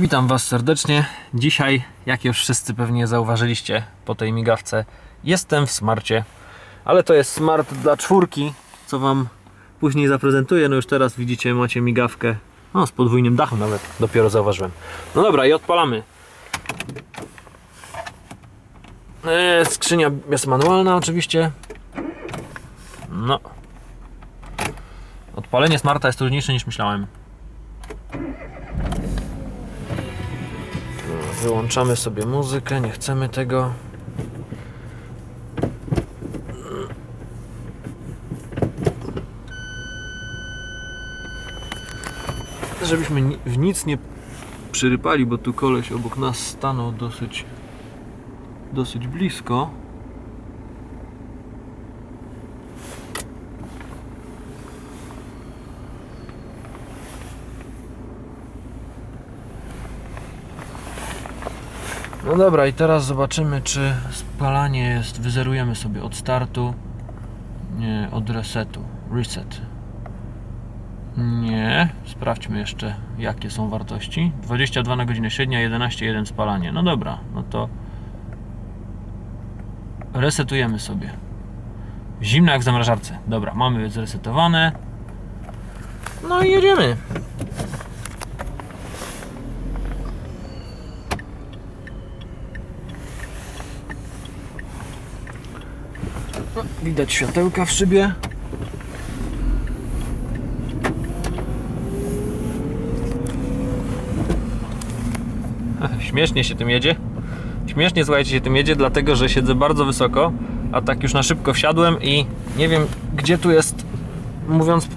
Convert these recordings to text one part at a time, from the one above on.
Witam Was serdecznie. Dzisiaj, jak już wszyscy pewnie zauważyliście po tej migawce, jestem w smarcie. Ale to jest smart dla czwórki, co Wam później zaprezentuję. No już teraz widzicie, macie migawkę. No, z podwójnym dachem nawet, dopiero zauważyłem. No dobra, i odpalamy. Eee, skrzynia jest manualna oczywiście. No. Odpalenie smarta jest trudniejsze niż myślałem. Wyłączamy sobie muzykę, nie chcemy tego. Żebyśmy w nic nie przyrypali, bo tu koleś obok nas stanął dosyć dosyć blisko. No dobra, i teraz zobaczymy, czy spalanie jest. Wyzerujemy sobie od startu. Nie, od resetu. Reset. Nie. Sprawdźmy jeszcze, jakie są wartości. 22 na godzinę średnia, 11,1 spalanie. No dobra, no to resetujemy sobie. Zimno jak w zamrażarce. Dobra, mamy zresetowane. No i jedziemy. Widać światełka w szybie. Śmiesznie się tym jedzie. Śmiesznie słuchajcie się tym jedzie, dlatego że siedzę bardzo wysoko, a tak już na szybko wsiadłem i nie wiem gdzie tu jest, mówiąc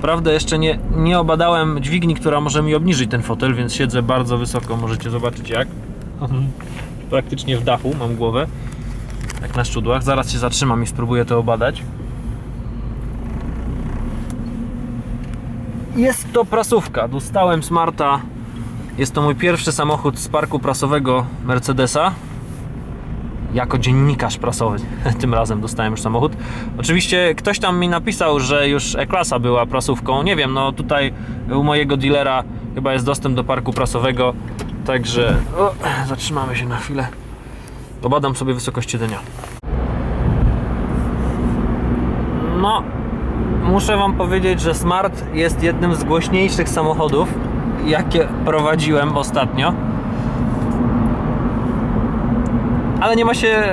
prawdę, jeszcze nie, nie obadałem dźwigni, która może mi obniżyć ten fotel, więc siedzę bardzo wysoko, możecie zobaczyć jak. Praktycznie w dachu mam głowę, jak na szczudłach. Zaraz się zatrzymam i spróbuję to obadać. Jest to prasówka. Dostałem Smarta. Jest to mój pierwszy samochód z parku prasowego Mercedesa. Jako dziennikarz prasowy tym razem dostałem już samochód. Oczywiście ktoś tam mi napisał, że już E-klasa była prasówką. Nie wiem, no tutaj u mojego dealera chyba jest dostęp do parku prasowego. Także o, zatrzymamy się na chwilę. Obadam sobie wysokość siedzenia. No, muszę Wam powiedzieć, że Smart jest jednym z głośniejszych samochodów, jakie prowadziłem ostatnio. Ale nie ma się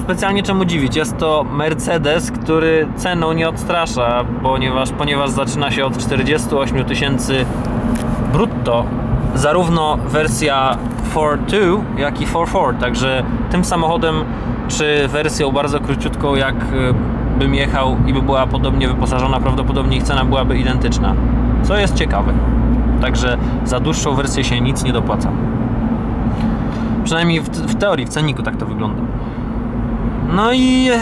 specjalnie czemu dziwić. Jest to Mercedes, który ceną nie odstrasza, ponieważ, ponieważ zaczyna się od 48 000 tysięcy brutto. Zarówno wersja 4.2, jak i 4.4. Także tym samochodem, czy wersją bardzo króciutką, jak y, bym jechał i by była podobnie wyposażona, prawdopodobnie ich cena byłaby identyczna. Co jest ciekawe. Także za dłuższą wersję się nic nie dopłaca. Przynajmniej w, w teorii, w cenniku tak to wygląda. No i e,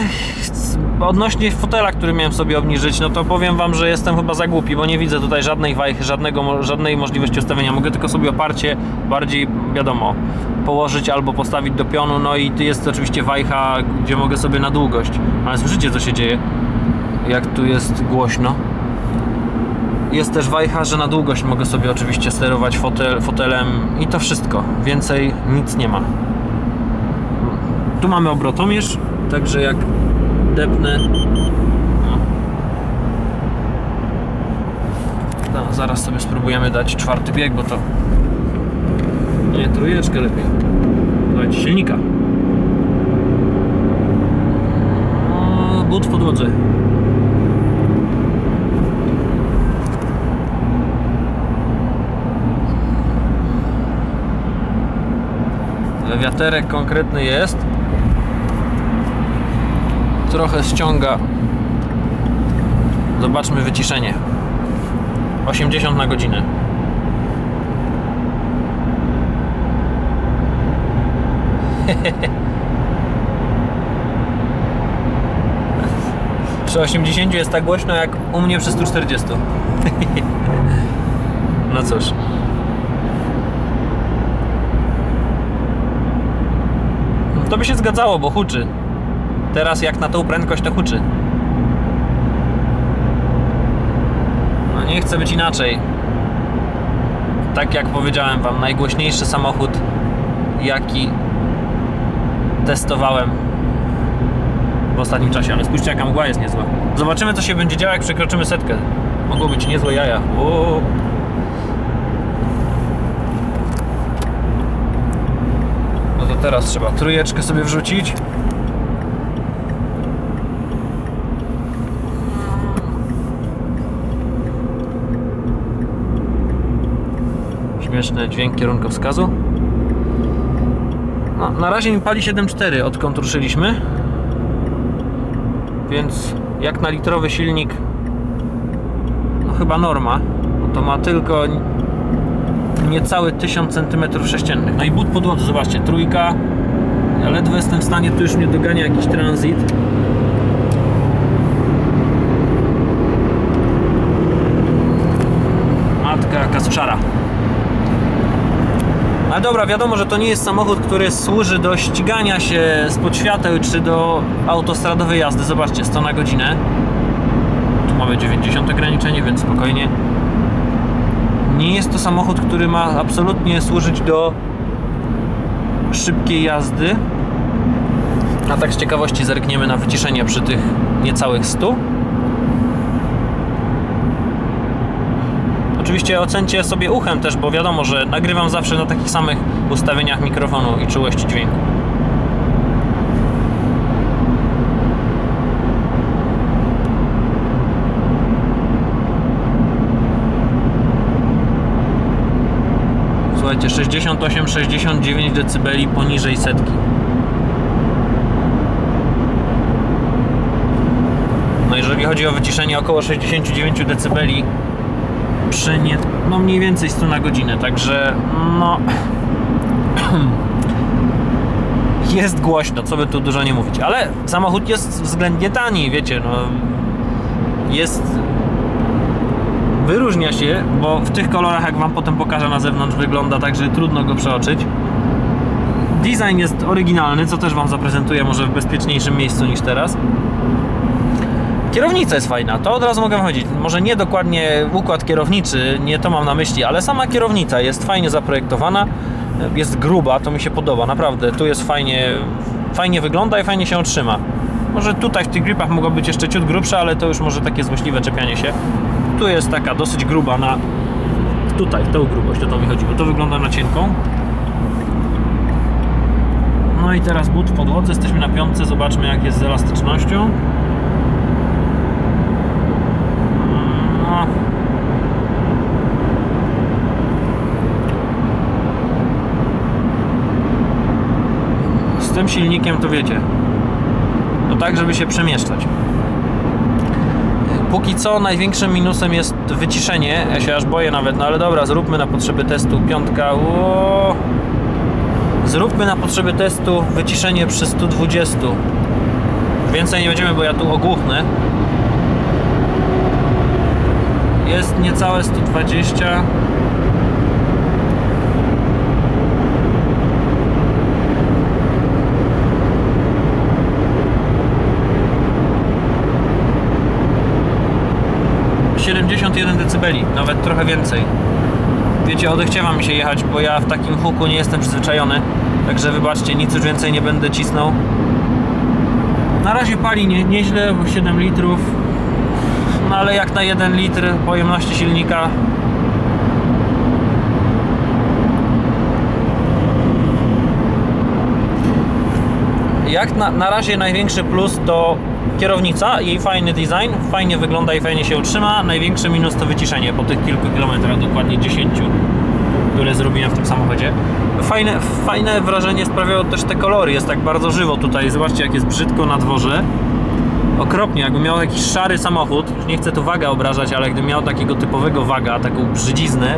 odnośnie fotela, który miałem sobie obniżyć, no to powiem Wam, że jestem chyba za głupi, bo nie widzę tutaj żadnej wajchy, żadnego, żadnej możliwości ustawienia. Mogę tylko sobie oparcie bardziej, wiadomo, położyć albo postawić do pionu, no i jest oczywiście wajcha, gdzie mogę sobie na długość. Ale słyszycie, co się dzieje? Jak tu jest głośno. Jest też wajcha, że na długość mogę sobie oczywiście sterować fotel, fotelem i to wszystko. Więcej nic nie ma. Tu mamy obrotomierz, także jak depnę. No, zaraz sobie spróbujemy dać czwarty bieg, bo to. Nie, trójeczkę lepiej. Dajcie silnika. O, but w podłodze. Wiaterek konkretny jest. Trochę ściąga. Zobaczmy wyciszenie. 80 na godzinę. Przy 80 jest tak głośno jak u mnie przy 140. No cóż. To by się zgadzało, bo huczy. Teraz jak na tą prędkość to huczy. No nie chce być inaczej. tak jak powiedziałem Wam, najgłośniejszy samochód, jaki testowałem w ostatnim czasie, ale spójrzcie jaka mgła jest niezła. Zobaczymy co się będzie działo jak przekroczymy setkę. Mogą być niezłe jaja. No to teraz trzeba trójeczkę sobie wrzucić. Śmieszny dźwięk kierunkowskazu. No, na razie mi pali 7.4 odkąd ruszyliśmy. Więc jak na litrowy silnik no chyba norma. No to ma tylko niecały 1000 cm3. No i but podłodzy, zobaczcie, trójka. Ja ledwo jestem w stanie, tu już mnie dogania jakiś transit. Matka kasprzara. Ale dobra, wiadomo, że to nie jest samochód, który służy do ścigania się spod świateł czy do autostradowej jazdy. Zobaczcie, 100 na godzinę. Tu mamy 90 ograniczenie, więc spokojnie. Nie jest to samochód, który ma absolutnie służyć do szybkiej jazdy. A tak z ciekawości zerkniemy na wyciszenie przy tych niecałych 100. Oczywiście ocencie sobie uchem też, bo wiadomo, że nagrywam zawsze na takich samych ustawieniach mikrofonu i czułości dźwięku. Słuchajcie, 68-69 dB poniżej setki. No jeżeli chodzi o wyciszenie około 69 dB przy nie, no mniej więcej 100 na godzinę, także no jest głośno, co by tu dużo nie mówić, ale samochód jest względnie tani, wiecie, no jest wyróżnia się, bo w tych kolorach, jak Wam potem pokażę na zewnątrz, wygląda tak, że trudno go przeoczyć. Design jest oryginalny, co też Wam zaprezentuję może w bezpieczniejszym miejscu niż teraz. Kierownica jest fajna, to od razu mogę chodzić. Może nie dokładnie układ kierowniczy, nie to mam na myśli, ale sama kierownica jest fajnie zaprojektowana, jest gruba, to mi się podoba, naprawdę. Tu jest fajnie, fajnie wygląda i fajnie się otrzyma. Może tutaj w tych gripach mogło być jeszcze ciut grubsze, ale to już może takie złośliwe czepianie się. Tu jest taka dosyć gruba na... Tutaj, tą grubość, o to mi chodzi, bo to wygląda na cienką. No i teraz but w podłodze, jesteśmy na piątce, zobaczmy jak jest z elastycznością. Tym silnikiem to wiecie. No tak, żeby się przemieszczać. Póki co największym minusem jest wyciszenie. Ja się aż boję nawet, no ale dobra, zróbmy na potrzeby testu piątka. Ło. Zróbmy na potrzeby testu wyciszenie przy 120. Więcej nie będziemy, bo ja tu ogłuchnę. Jest niecałe 120. ...71 dB, nawet trochę więcej. Wiecie, odechciewa mi się jechać, bo ja w takim huku nie jestem przyzwyczajony. Także wybaczcie, nic już więcej nie będę cisnął. Na razie pali nie, nieźle, bo 7 litrów. No ale jak na 1 litr pojemności silnika Jak na, na razie największy plus to kierownica, jej fajny design, fajnie wygląda i fajnie się utrzyma. Największy minus to wyciszenie po tych kilku kilometrach, dokładnie 10, które zrobiłem w tym samochodzie. Fajne, fajne wrażenie sprawiają też te kolory, jest tak bardzo żywo tutaj. Zobaczcie jak jest brzydko na dworze. Okropnie, jakby miał jakiś szary samochód, już nie chcę tu waga obrażać, ale gdyby miał takiego typowego waga, taką brzydziznę,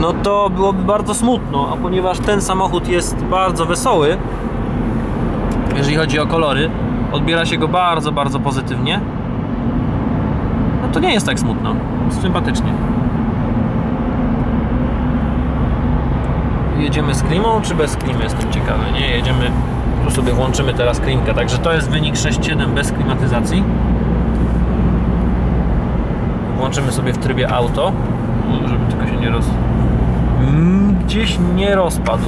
no to byłoby bardzo smutno, a ponieważ ten samochód jest bardzo wesoły, jeżeli chodzi o kolory, odbiera się go bardzo, bardzo pozytywnie, no to nie jest tak smutno, jest sympatycznie. Jedziemy z klimą, czy bez klimy? Jestem ciekawy. Nie, jedziemy, tu sobie włączymy teraz klimkę, także to jest wynik 6.7 bez klimatyzacji. Włączymy sobie w trybie auto, żeby tylko się nie roz, gdzieś nie rozpadł.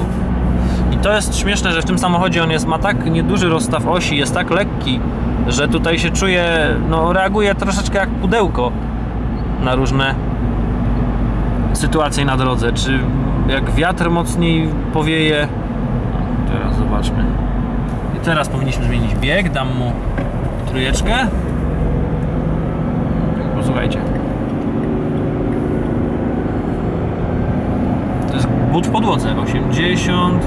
To jest śmieszne, że w tym samochodzie on jest, ma tak nieduży rozstaw osi, jest tak lekki, że tutaj się czuje, no reaguje troszeczkę jak pudełko na różne sytuacje na drodze. Czy jak wiatr mocniej powieje. Teraz zobaczmy. I teraz powinniśmy zmienić bieg. Dam mu trójeczkę. Posłuchajcie. To jest but w podłodze. 80.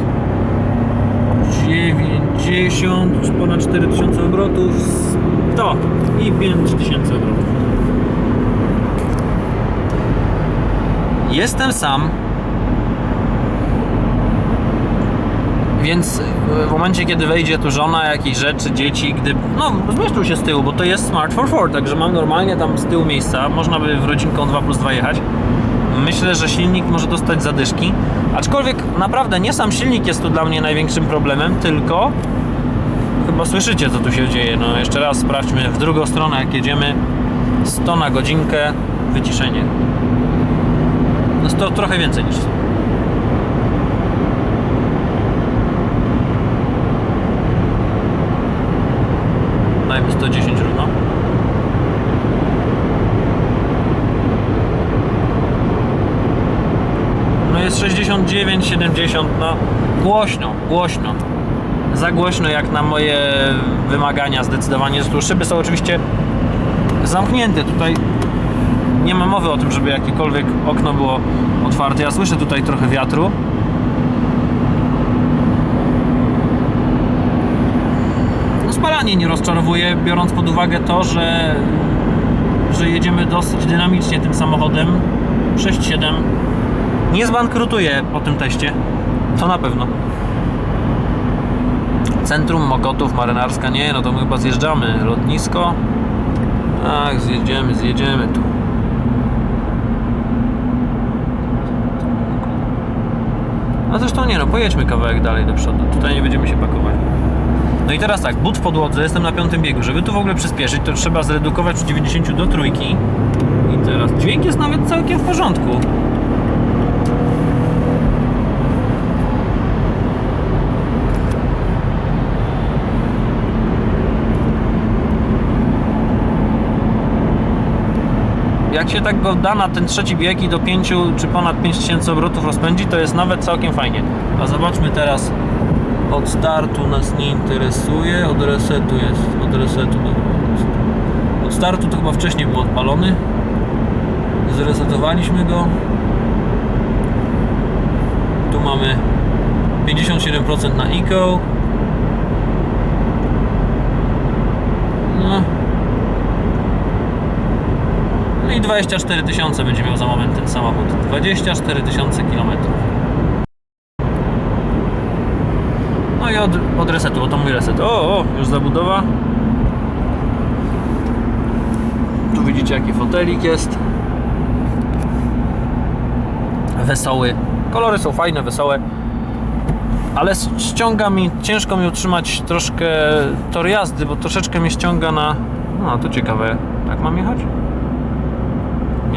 90, ponad 4000 obrotów, 100 i 5000 obrotów. Jestem sam. Więc w momencie, kiedy wejdzie tu żona, jakieś rzeczy, dzieci, gdy. No, zmieszczą się z tyłu, bo to jest Smart 4 także mam normalnie tam z tyłu miejsca. Można by w rodzinką 2 plus 2 jechać. Myślę, że silnik może dostać zadyszki. Aczkolwiek naprawdę nie sam silnik jest tu dla mnie największym problemem, tylko chyba słyszycie, co tu się dzieje. No, jeszcze raz sprawdźmy w drugą stronę, jak jedziemy. 100 na godzinkę, wyciszenie. No to trochę więcej niż 100. Dajmy 110 równo. No jest 69, 70, no głośno, głośno. Za głośno jak na moje wymagania zdecydowanie. Tu szyby są oczywiście zamknięte. Tutaj nie ma mowy o tym, żeby jakiekolwiek okno było otwarte. Ja słyszę tutaj trochę wiatru. No spalanie nie rozczarowuje, biorąc pod uwagę to, że, że jedziemy dosyć dynamicznie tym samochodem. 6-7 nie zbankrutuje po tym teście. To na pewno. Centrum Mokotów, Marynarska, nie, no to my chyba zjeżdżamy. Lotnisko. Tak, zjedziemy, zjedziemy tu. No zresztą nie, no pojedźmy kawałek dalej do przodu. Tutaj nie będziemy się pakować. No i teraz tak, but w podłodze, jestem na piątym biegu. Żeby tu w ogóle przyspieszyć, to trzeba zredukować z 90 do trójki. I teraz dźwięk jest nawet całkiem w porządku. Jak się tak go da na ten trzeci bieg i do 5 czy ponad 5000 obrotów rozpędzi, to jest nawet całkiem fajnie. A zobaczmy teraz, od startu nas nie interesuje, od resetu jest, od resetu. Od startu to chyba wcześniej był odpalony. Zresetowaliśmy go. Tu mamy 57% na eco. No, no i 24 tysiące będzie miał za moment ten samochód. 24 tysiące kilometrów. No i od, od resetu, bo to mój reset. O, o, już zabudowa. Tu widzicie jaki fotelik jest. Wesoły. Kolory są fajne, wesołe. Ale ściąga mi, ciężko mi utrzymać troszkę tor jazdy, bo troszeczkę mnie ściąga na... No, to ciekawe. Tak mam jechać?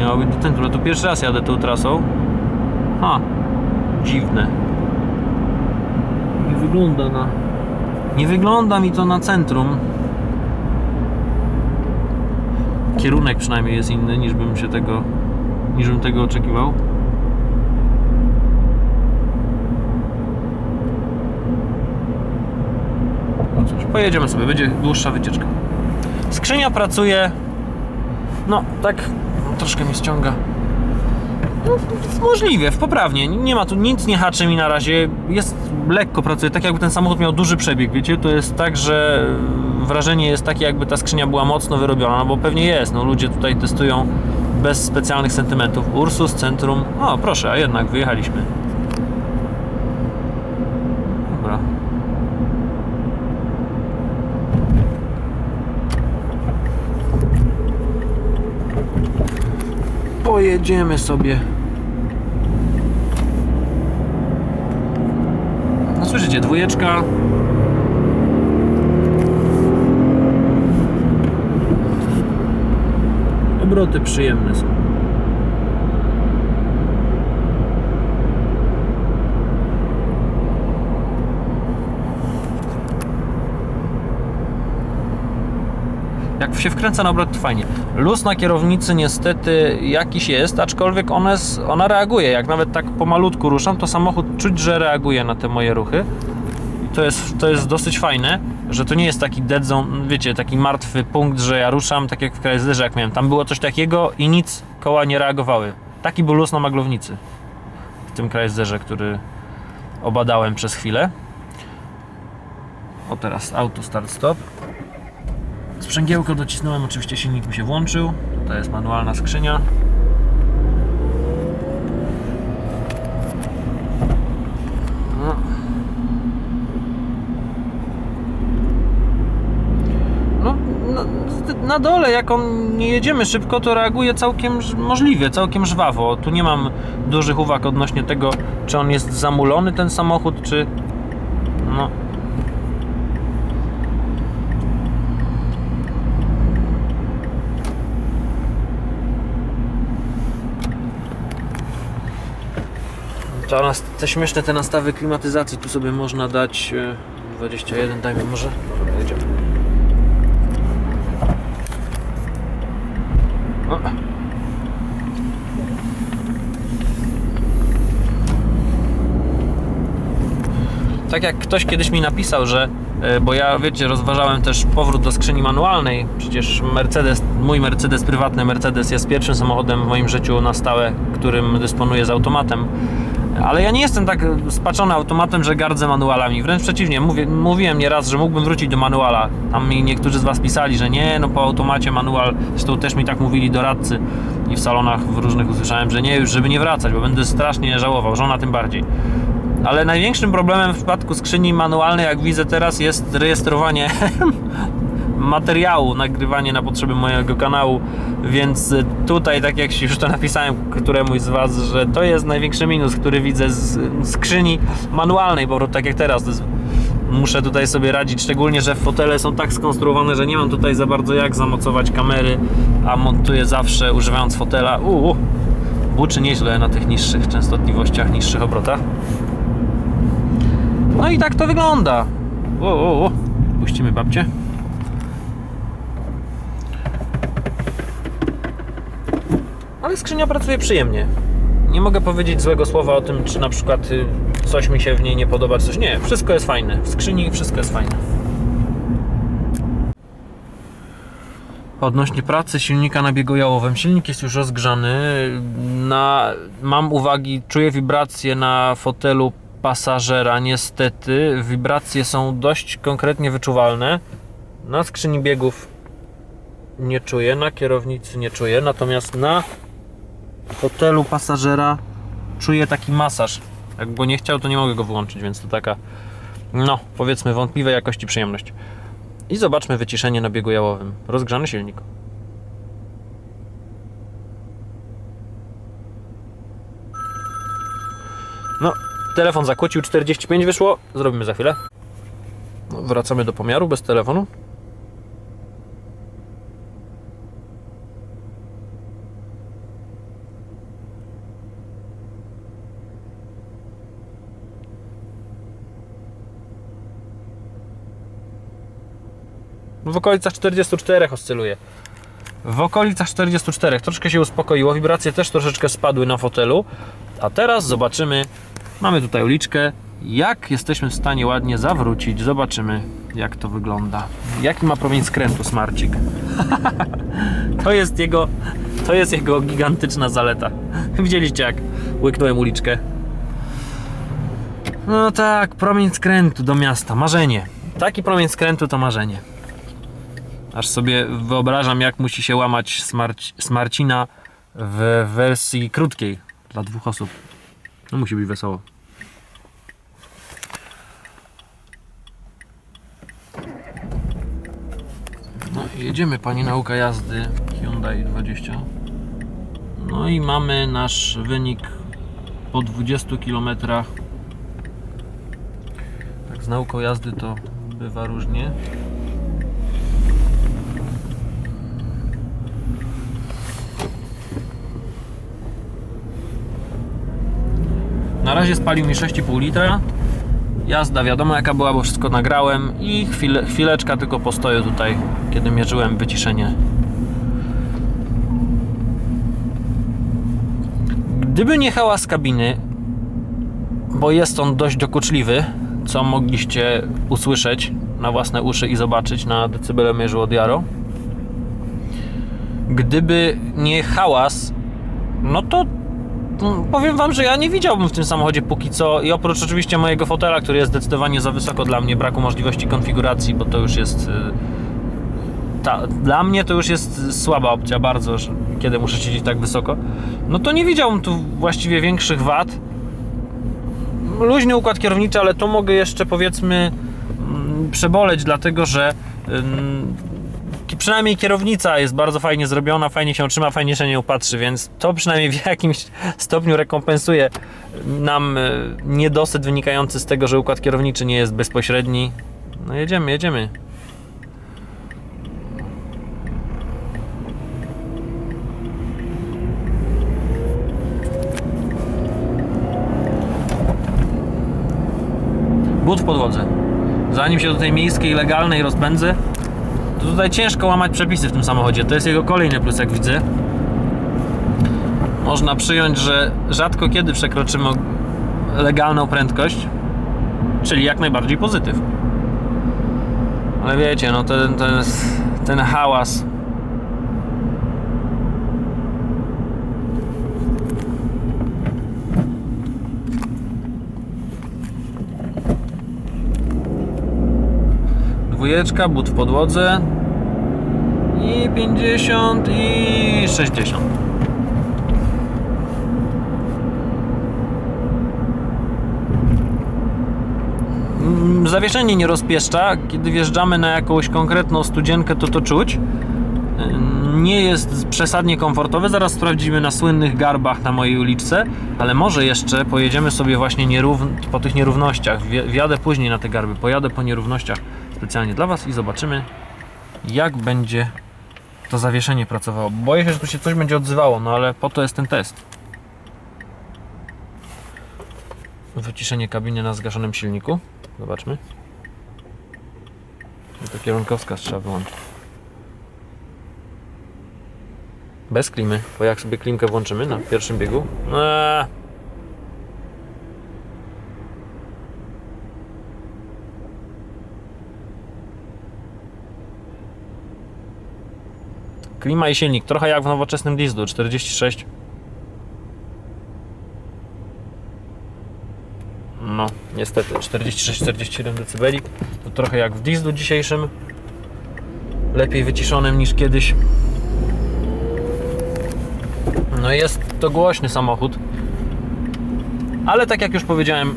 Miało być do centrum. Ja tu pierwszy raz jadę tą trasą. Ha, dziwne. Nie wygląda na. Nie wygląda mi to na centrum. Kierunek przynajmniej jest inny niż bym się tego. niż bym tego oczekiwał. No cóż, pojedziemy sobie, będzie dłuższa wycieczka. Skrzynia pracuje no, tak troszkę mnie ściąga. No, możliwie, poprawnie. Nie ma tu nic, nie haczy mi na razie. Jest lekko pracuje, tak jakby ten samochód miał duży przebieg, wiecie? To jest tak, że wrażenie jest takie, jakby ta skrzynia była mocno wyrobiona, no bo pewnie jest. No, ludzie tutaj testują bez specjalnych sentymentów. Ursus, centrum. O, proszę, a jednak wyjechaliśmy. Dobra. Pojedziemy sobie. No słyszycie, dwójeczka. Obroty przyjemne są. Się wkręca na obrot, to fajnie. Luz na kierownicy niestety jakiś jest, aczkolwiek ona, jest, ona reaguje. Jak nawet tak pomalutku ruszam, to samochód czuć, że reaguje na te moje ruchy. To jest, to jest dosyć fajne, że to nie jest taki dead zone, wiecie, taki martwy punkt, że ja ruszam, tak jak w Chryslerze jak miałem. Tam było coś takiego i nic, koła nie reagowały. Taki był luz na maglownicy w tym Chryslerze, który obadałem przez chwilę. O teraz auto start stop. Sprzęgiełko docisnąłem, oczywiście silnik mi się włączył. To jest manualna skrzynia. No. No, na, na dole, jak on nie jedziemy szybko, to reaguje całkiem możliwie, całkiem żwawo. Tu nie mam dużych uwag odnośnie tego, czy on jest zamulony ten samochód, czy. No. Nas, te śmieszne te nastawy klimatyzacji tu sobie można dać e, 21, dajmy może. Jedziemy. Tak jak ktoś kiedyś mi napisał, że e, bo ja wiecie, rozważałem też powrót do skrzyni manualnej. Przecież Mercedes, mój Mercedes prywatny Mercedes jest pierwszym samochodem w moim życiu na stałe, którym dysponuję z automatem. Ale ja nie jestem tak spaczony automatem, że gardzę manualami. Wręcz przeciwnie, mówię, mówiłem nieraz, że mógłbym wrócić do manuala. Tam mi niektórzy z Was pisali, że nie, no po automacie manual. Zresztą też mi tak mówili doradcy i w salonach w różnych usłyszałem, że nie, już żeby nie wracać, bo będę strasznie żałował, żona tym bardziej. Ale największym problemem w przypadku skrzyni manualnej, jak widzę teraz, jest rejestrowanie materiału, nagrywanie na potrzeby mojego kanału, więc tutaj, tak jak już to napisałem któremuś z Was, że to jest największy minus, który widzę z skrzyni manualnej, bo tak jak teraz, to jest, muszę tutaj sobie radzić, szczególnie, że fotele są tak skonstruowane, że nie mam tutaj za bardzo jak zamocować kamery, a montuję zawsze używając fotela. Uuu, buczy nieźle na tych niższych częstotliwościach, niższych obrotach. No i tak to wygląda. O, o. Puścimy babcię. Ale skrzynia pracuje przyjemnie. Nie mogę powiedzieć złego słowa o tym, czy na przykład y, coś mi się w niej nie podoba, coś. Nie, wszystko jest fajne. W skrzyni wszystko jest fajne. Odnośnie pracy silnika na biegu jałowym. Silnik jest już rozgrzany. Na, mam uwagi, czuję wibracje na fotelu pasażera. Niestety, wibracje są dość konkretnie wyczuwalne. Na skrzyni biegów nie czuję, na kierownicy nie czuję, natomiast na fotelu pasażera czuję taki masaż. Jak go nie chciał, to nie mogę go wyłączyć, więc to taka, no, powiedzmy, wątpliwej jakości przyjemność. I zobaczmy wyciszenie na biegu jałowym. Rozgrzany silnik. No, telefon zakłócił, 45 wyszło. Zrobimy za chwilę. No, wracamy do pomiaru bez telefonu. W okolicach 44 oscyluje. W okolicach 44 troszkę się uspokoiło, wibracje też troszeczkę spadły na fotelu. A teraz zobaczymy, mamy tutaj uliczkę, jak jesteśmy w stanie ładnie zawrócić. Zobaczymy, jak to wygląda. Jaki ma promień skrętu smarcik? to jest jego, to jest jego gigantyczna zaleta. Widzieliście, jak łyknąłem uliczkę? No tak, promień skrętu do miasta, marzenie. Taki promień skrętu to marzenie. Aż sobie wyobrażam, jak musi się łamać smarci, smarcina w wersji krótkiej dla dwóch osób. No musi być wesoło. No jedziemy pani nauka jazdy Hyundai 20. No i mamy nasz wynik po 20 km. Tak z nauką jazdy to bywa różnie. Razie spalił mi 6,5 litra. Jazda wiadomo jaka była, bo wszystko nagrałem i chwilę, chwileczka tylko postoju tutaj, kiedy mierzyłem wyciszenie. Gdyby nie hałas kabiny, bo jest on dość dokuczliwy, co mogliście usłyszeć na własne uszy i zobaczyć na decybelomierzu od Jaro. Gdyby nie hałas, no to powiem wam, że ja nie widziałbym w tym samochodzie póki co i oprócz oczywiście mojego fotela, który jest zdecydowanie za wysoko dla mnie, braku możliwości konfiguracji, bo to już jest y, ta, dla mnie to już jest słaba opcja bardzo, że, kiedy muszę siedzieć tak wysoko. No to nie widziałbym tu właściwie większych wad. Luźny układ kierowniczy, ale to mogę jeszcze powiedzmy mm, przeboleć, dlatego że przynajmniej kierownica jest bardzo fajnie zrobiona, fajnie się trzyma, fajnie się nie upatrzy, więc to przynajmniej w jakimś stopniu rekompensuje nam y, niedosyt wynikający z tego, że układ kierowniczy nie jest bezpośredni. No jedziemy, jedziemy. But w podłodze. Zanim się do tej miejskiej, legalnej rozpędzę, to tutaj ciężko łamać przepisy w tym samochodzie. To jest jego kolejny plus, jak widzę. Można przyjąć, że rzadko kiedy przekroczymy legalną prędkość, czyli jak najbardziej pozytyw. Ale wiecie, no ten, ten, ten hałas. Dwójeczka, but w podłodze. I 50 i 60. Mm, Zawieszenie nie rozpieszcza. Kiedy wjeżdżamy na jakąś konkretną studzienkę, to to czuć. Ym, Nie jest przesadnie komfortowe. Zaraz sprawdzimy na słynnych garbach na mojej uliczce, ale może jeszcze pojedziemy sobie właśnie po tych nierównościach. Wja- Wjadę później na te garby, pojadę po nierównościach specjalnie dla Was i zobaczymy, jak będzie to zawieszenie pracowało. Boję się, że tu się coś będzie odzywało, no ale po to jest ten test. Wyciszenie kabiny na zgaszonym silniku. Zobaczmy. I to kierunkowskaz trzeba wyłączyć. Bez klimy, bo jak sobie klimkę włączymy na pierwszym biegu. Eee. Klima i silnik, trochę jak w nowoczesnym dieslu 46. No, niestety 46-47 dB. To trochę jak w dieslu dzisiejszym. Lepiej wyciszonym niż kiedyś. No jest to głośny samochód. Ale tak jak już powiedziałem,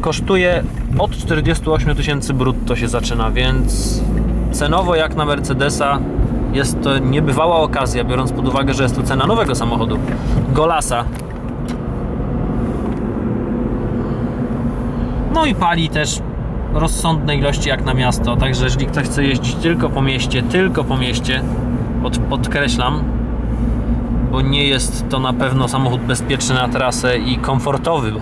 kosztuje od 48 tysięcy brutto się zaczyna, więc cenowo jak na Mercedesa jest to niebywała okazja, biorąc pod uwagę, że jest to cena nowego samochodu. Golasa. No i pali też rozsądne ilości jak na miasto, także jeżeli ktoś chce jeździć tylko po mieście, tylko po mieście, pod, podkreślam, bo nie jest to na pewno samochód bezpieczny na trasę i komfortowy.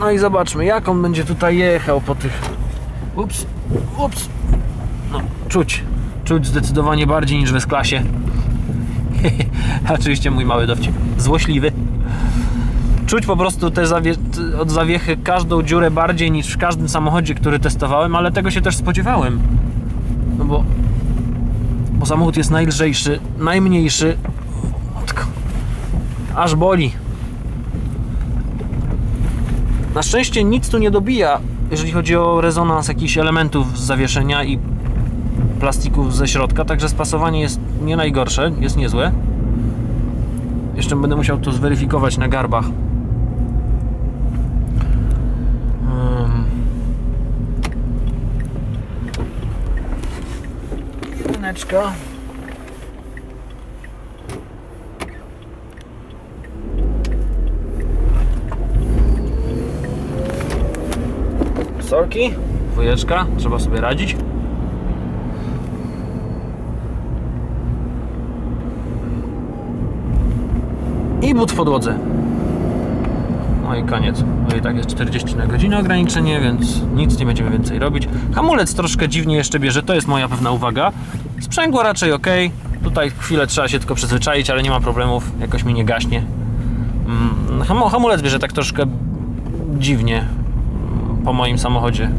No i zobaczmy, jak on będzie tutaj jechał po tych. Ups, ups. No, czuć. Czuć zdecydowanie bardziej niż w S-klasie. Oczywiście mój mały dowcip. Złośliwy. Czuć po prostu te zawie... od zawiechy każdą dziurę bardziej niż w każdym samochodzie, który testowałem, ale tego się też spodziewałem. No bo bo samochód jest najlżejszy, najmniejszy. Aż boli. Na szczęście nic tu nie dobija, jeżeli chodzi o rezonans jakichś elementów z zawieszenia i plastików ze środka, także spasowanie jest nie najgorsze, jest niezłe. Jeszcze będę musiał to zweryfikować na garbach. Chwileczka. Sorki, dwójeczka, trzeba sobie radzić. But w podłodze. No i koniec. No i tak jest 40 na godzinę ograniczenie, więc nic nie będziemy więcej robić. Hamulec troszkę dziwnie jeszcze bierze, to jest moja pewna uwaga. Sprzęgło raczej ok. Tutaj chwilę trzeba się tylko przyzwyczaić, ale nie ma problemów, jakoś mi nie gaśnie. Mm, ham- Hamulec bierze tak troszkę dziwnie mm, po moim samochodzie.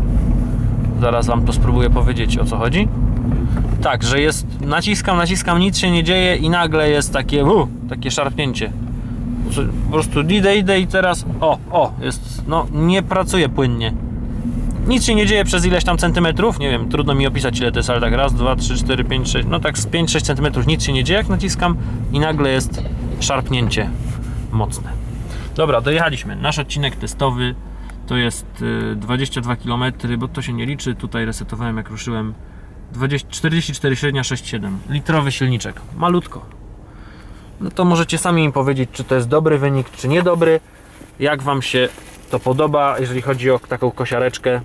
Zaraz wam to spróbuję powiedzieć o co chodzi. Tak, że jest, naciskam, naciskam, nic się nie dzieje i nagle jest takie, uh, takie szarpnięcie. Po prostu idę, idę i teraz, o, o, jest, no nie pracuje płynnie. Nic się nie dzieje przez ileś tam centymetrów, nie wiem, trudno mi opisać ile to jest, ale tak raz, dwa, trzy, cztery, pięć, sześć, no tak z 5-6 centymetrów nic się nie dzieje jak naciskam i nagle jest szarpnięcie mocne. Dobra, dojechaliśmy. Nasz odcinek testowy to jest y, 22 km, bo to się nie liczy. Tutaj resetowałem jak ruszyłem. 20, 44 średnia 6,7. Litrowy silniczek. Malutko. No to możecie sami mi powiedzieć, czy to jest dobry wynik, czy niedobry. Jak Wam się to podoba, jeżeli chodzi o taką kosiareczkę.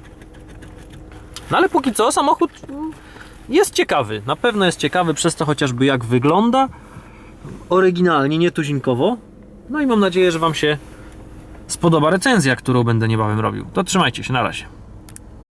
No ale póki co samochód mm, jest ciekawy. Na pewno jest ciekawy przez to chociażby jak wygląda. Oryginalnie, nietuzinkowo. No i mam nadzieję, że Wam się spodoba recenzja, którą będę niebawem robił. To trzymajcie się, na razie.